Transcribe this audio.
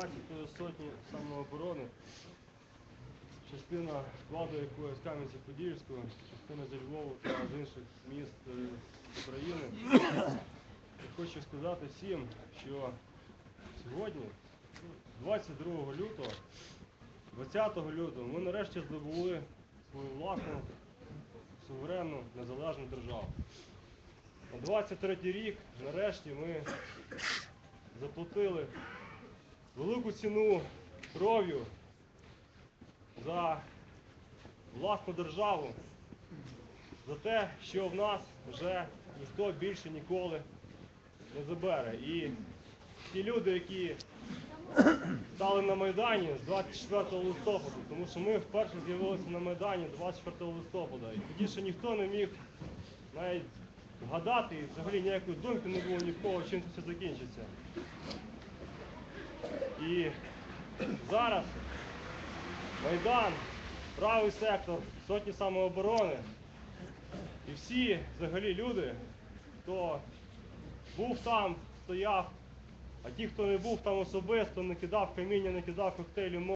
15-ї сотні самооборони, частина складу якої з Кам'янця-Подільського, частина зі Львову та з інших міст е, України. І хочу сказати всім, що сьогодні, 22 лютого, 20 лютого, ми нарешті здобули свою власну суверенну незалежну державу. На 23 рік нарешті ми заплатили велику ціну кров'ю за власну державу, за те, що в нас вже ніхто більше ніколи не забере. І ті люди, які стали на Майдані з 24 листопада, тому що ми вперше з'явилися на Майдані 24 листопада. І тоді ще ніхто не міг навіть вгадати, і взагалі ніякої думки не було ні в кого, чим це все закінчиться. І зараз Майдан, правий сектор, сотні самооборони і всі взагалі люди, хто був там, стояв, а ті, хто не був там особисто, не кидав каміння, не кидав коктейлі.